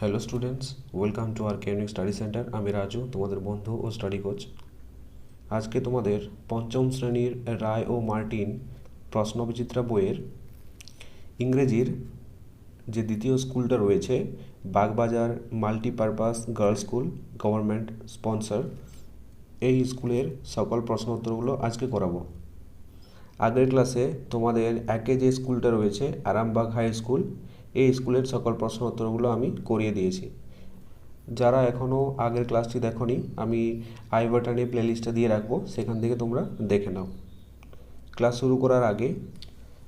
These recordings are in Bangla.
Hello students welcome to our unique study centre আমি রাজু, তোমাদের বন্ধু ও স্টাডি কোচ আজকে তোমাদের পঞ্চম শ্রেণির রায় ও মার্টিন প্রশ্নবিচিত্রা বইয়ের ইংরেজির যে দ্বিতীয় স্কুলটা রয়েছে, Bagbazar multipurpose girls school government sponsor, এই স্কুলের সকল প্রশ্ন উত্তরগুলো আজকে করাবো। আগের ক্লাসে তোমাদের একে যে স্কুলটা রয়েছে, আরামবাগ হাই স্কুল এই স্কুলের সকল প্রশ্ন উত্তরগুলো আমি করিয়ে দিয়েছি। যারা এখনও আগের ক্লাসটি দেখনি, আমি আই বাটনে প্লেলিস্টটা দিয়ে রাখব, সেখান থেকে তোমরা দেখে নাও। ক্লাস শুরু করার আগে,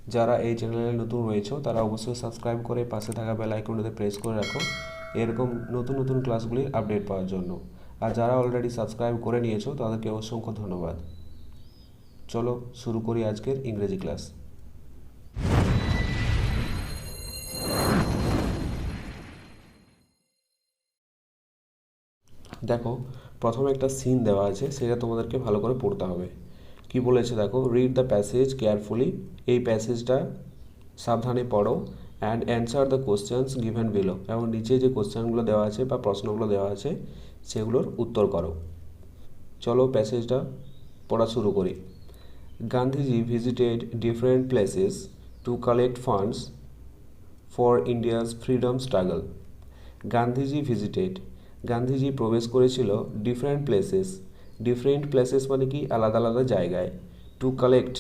যারা এই চ্যানেলে নতুন রয়েছে, তারা অবশ্যই সাবস্ক্রাইব করে পাশে থাকা বেল আইকনটাতে প্রেস করে রাখো, এরকম নতুন নতুন ক্লাসগুলির আপডেট পাওয়ার জন্য। আর যারা অলরেডি সাবস্ক্রাইব করে নিয়েছো, তাদেরকে অসংখ্য ধন্যবাদ। চলো শুরু করি আজকের ইংরেজি ক্লাস। দেখো, প্রথমে একটা সিন দেওয়া আছে, সেটা তোমাদেরকে ভালো করে পড়তে হবে। কি বলেছে দেখো রিড দ্য প্যাসেজ কেয়ারফুলি এই প্যাসেজটা সাবধানে পড়ো and answer the questions given below এবং নিচে যে কোশ্চেনগুলো দেওয়া আছে বা প্রশ্নগুলো দেওয়া আছে, সেগুলোর উত্তর করো। চলো প্যাসেজটা পড়া শুরু করি। Gandhiji visited different places to collect funds for India's freedom struggle Gandhiji visited Gandhiji প্রবেশ করেছিল ডিফারেন্ট প্লেসেস ডিফারেন্ট প্লেসেস মানে কি? আলাদা আলাদা জায়গায়। টু কালেক্ট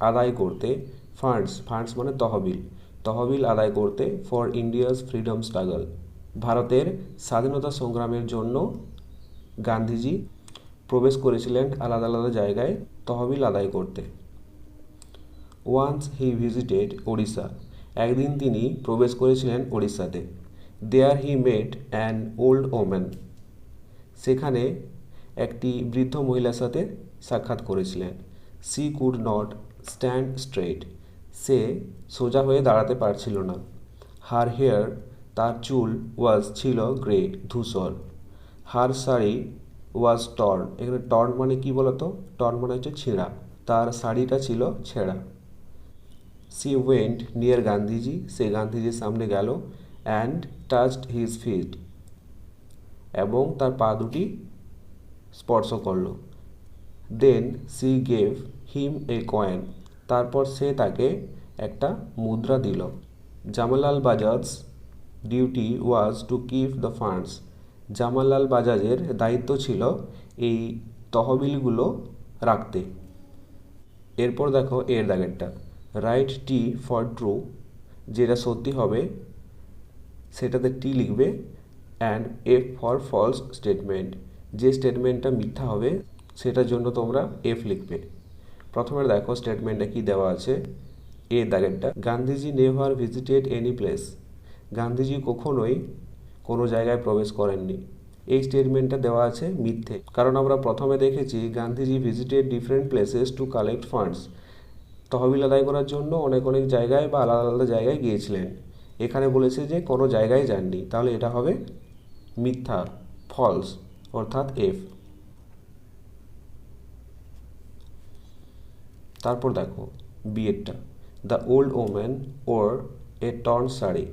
আদায় করতে। ফান্ডস ফান্ডস মানে তহবিল। তহবিল আদায় করতে ফর ইন্ডিয়াস ফ্রিডম স্ট্রাগল ভারতের স্বাধীনতা সংগ্রামের জন্য গান্ধীজি প্রবেশ করেছিলেন আলাদা আলাদা জায়গায় তহবিল আদায় করতে। ওয়ান্স হি ভিজিটেড ওড়িশা একদিন তিনি প্রবেশ করেছিলেন ওড়িশাতে। There he met an old woman সেখানে একটি বৃদ্ধ মহিলার সাথে সাক্ষাৎ করেছিলেন। She could not stand straight সে সোজা হয়ে দাঁড়াতে পারছিল না। হার হেয়ার তার চুল ওয়াজ ছিল গ্রে ধূসর। হার শাড়ি ওয়াজ টর্ন এখানে টর্ন মানে কি বলতো? টর্ন মানে হচ্ছে ছেঁড়া। তার শাড়িটা ছিল ছেঁড়া। সি ওয়েন্ট নিয়ার গান্ধীজি সে গান্ধীজির সামনে গেল। অ্যান্ড টাচড হিজ ফিট এবং তার পা দুটি স্পর্শ করল। Then she gave him a coin তারপর সে তাকে একটা মুদ্রা দিল। Jamnalal Bajaj duty was to keep the funds Jamnalal বাজাজের দায়িত্ব ছিল এই তহবিলগুলো রাখতে। এরপর দেখো এর দাগেরটা। রাইট টি ফর ট্রু যেটা সত্যি হবে সেটাতে টি লিখবে and F for false statement যে স্টেটমেন্টটা মিথ্যা হবে, সেটার জন্য তোমরা এফ লিখবে। প্রথমে দেখো স্টেটমেন্টটা কি দেওয়া আছে? A দাগেরটা। Gandhiji never visited any place Gandhiji কখনোই কোনো জায়গায় প্রবেশ করেননি। এই স্টেটমেন্টটা দেওয়া আছে মিথ্যে। কারণ আমরা প্রথমে দেখেছি Gandhiji visited different places to collect funds তহবিল আদায় করার জন্য অনেক অনেক জায়গায় বা আলাদা আলাদা জায়গায় গিয়েছিলেন। এখানে বলেছে যে কোনো জায়গায় যাননি। তাহলে এটা হবে মিথ্যা ফলস অর্থাৎ এফ তারপর দেখো বিয়েরটা the old woman wore a torn sari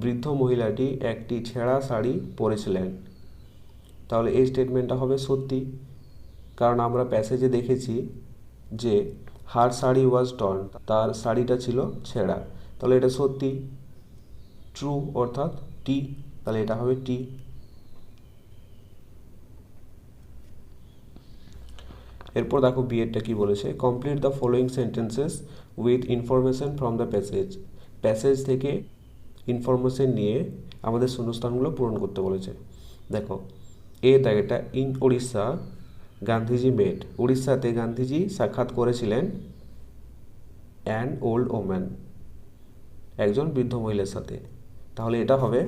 বৃদ্ধ মহিলাটি একটি ছেঁড়া শাড়ি পরেছিলেন। তাহলে এই স্টেটমেন্টটা হবে সত্যি। কারণ আমরা প্যাসেজে দেখেছি যে হার শাড়ি ওয়াজ টর্ন তার শাড়িটা ছিল ছেঁড়া। তাহলে এটা সত্যি? ট্রু অর্থাৎ টি তাহলে এটা হবে টি এরপর দেখো বিএডটা কি বলেছে? Complete the following sentences with information from the passage passage থেকে ইনফরমেশন নিয়ে আমাদের শূন্যস্থানগুলো পূরণ করতে বলেছে। দেখো, এ দাগেটা ইন উড়িষ্যা গান্ধীজি মেট উড়িষ্যাতে গান্ধীজি সাক্ষাৎ করেছিলেন অ্যান ওল্ড ওম্যান একজন বৃদ্ধ মহিলার সাথে। তাহলে এটা হবে,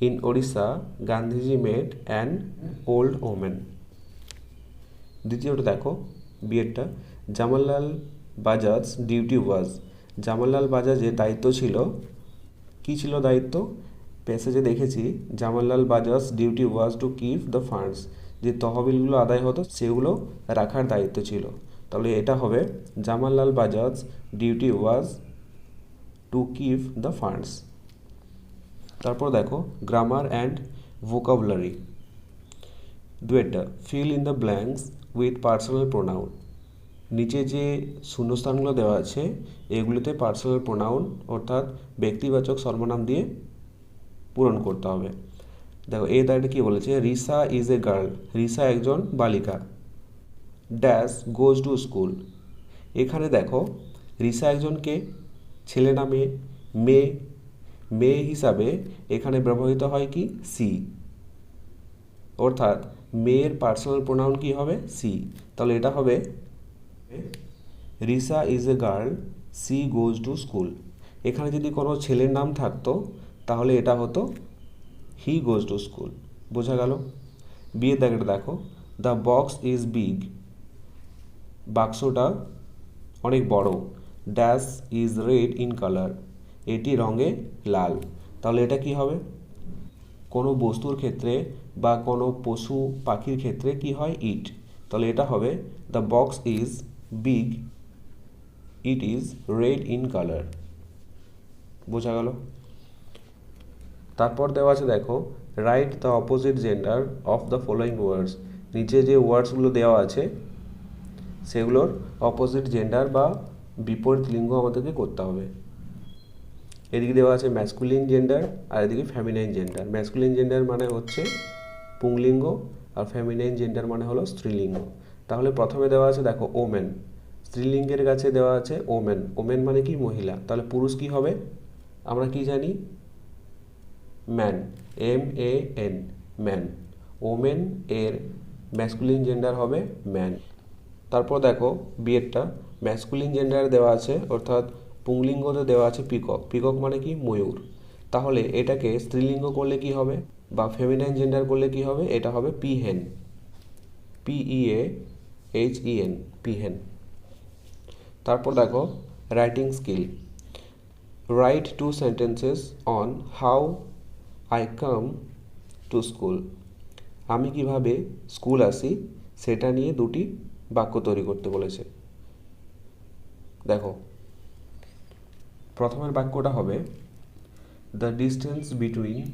in Odisha, Gandhiji met an old woman দ্বিতীয়টা দেখো, বিয়েরটা। জামাললাল বাজাজ ডিউটি ওয়াজ। জামাললাল বাজাজের দায়িত্ব ছিল, কি ছিল দায়িত্ব? প্যাসেজে দেখেছি Jamnalal Bajaj duty was to keep the funds. যে তহবিলগুলো আদায় হতো, সেগুলো রাখার দায়িত্ব ছিল। তাহলে এটা হবে Jamnalal Bajaj duty was to keep the funds তারপর দেখো grammar and vocabulary দুয়েরটা fill in the blanks with personal pronoun নিচে যে শূন্যস্থানগুলো দেওয়া আছে, এগুলিতে পার্সোনাল প্রোনাউন অর্থাৎ ব্যক্তিবাচক সর্বনাম দিয়ে পূরণ করতে হবে। দেখো এই দাঁড়িয়ে কী বলেছে? Risa is a girl Risa একজন বালিকা। ড্যাশ গোজ টু স্কুল এখানে দেখো, রিসা একজনকে ছেলে না মেয়ে? মেয়ে। মেয়ে হিসাবে এখানে ব্যবহৃত হয় কি? সি। অর্থাৎ মেয়ের পার্সোনাল প্রোনাউন কি হবে? সি। তাহলে এটা হবে Risa is a girl, she goes to school. এখানে যদি কোনো ছেলের নাম থাকতো, তাহলে এটা হতো হি গোজ টু স্কুল। বোঝা গেল? বিয়ের দাগেটা দেখো। The box is big. বাক্সটা অনেক বড়। Dash is red in colour এটি রঙে লাল। তাহলে এটা কি হবে? কোনো বস্তুর ক্ষেত্রে বা কোনো পশু পাখির ক্ষেত্রে কি হয়? ইট তাহলে এটা হবে the box is big it is red in colour বোঝা গেল? তারপর দেওয়া আছে, দেখো write the opposite gender of the following words নিচে যে ওয়ার্ডসগুলো দেওয়া আছে, সেগুলোর অপোজিট জেন্ডার বা বিপরীত লিঙ্গ আমাদেরকে করতে হবে। এদিকে দেওয়া আছে ম্যাসকুলিন জেন্ডার আর এদিকে ফ্যামিনাইন জেন্ডার ম্যাসকুলিন জেন্ডার মানে হচ্ছে পুংলিঙ্গ আর ফ্যামিনাইন জেন্ডার মানে হলো স্ত্রীলিঙ্গ। তাহলে প্রথমে দেওয়া আছে দেখো ওমেন স্ত্রীলিঙ্গের কাছে দেওয়া আছে ওমেন ওমেন মানে কি? মহিলা। তাহলে পুরুষ কি হবে? আমরা কি জানি? Man M A N man woman এর ম্যাসকুলিন জেন্ডার হবে ম্যান তারপর দেখো বিয়েরটা ম্যাসকুলিন জেন্ডার দেওয়া আছে, অর্থাৎ পুংলিঙ্গতে দেওয়া আছে পিকক পিকক মানে কি? ময়ূর। তাহলে এটাকে স্ত্রীলিঙ্গ করলে কি হবে? বা ফেমিনাইন জেন্ডার করলে কি হবে? এটা হবে peahen P E A H E N peahen তারপর দেখো writing skill write two sentences on how I come to school আমি কীভাবে স্কুল আসি, সেটা নিয়ে দুটি বাক্য তৈরি করতে বলেছে। দেখো, প্রথমের বাক্যটা হবে the distance between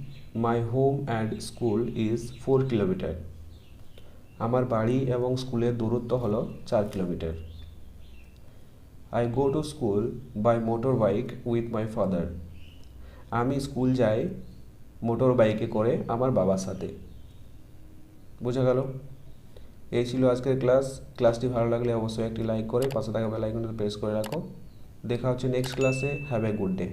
my home and school is four kilometre আমার বাড়ি এবং স্কুলের দূরত্ব হলো চার kilometre I go to school by motor bike with my father আমি স্কুল যাই মোটর বাইকে করে আমার বাবার সাথে। বোঝা গেল? এই ছিল আজকের ক্লাস। ক্লাসটি ভালো লাগলে অবশ্যই একটি লাইক করে পাশে থাকা বেল আইকনটি প্রেস করে রাখো। দেখা হচ্ছে নেক্সট ক্লাসে হ্যাভ এ গুড ডে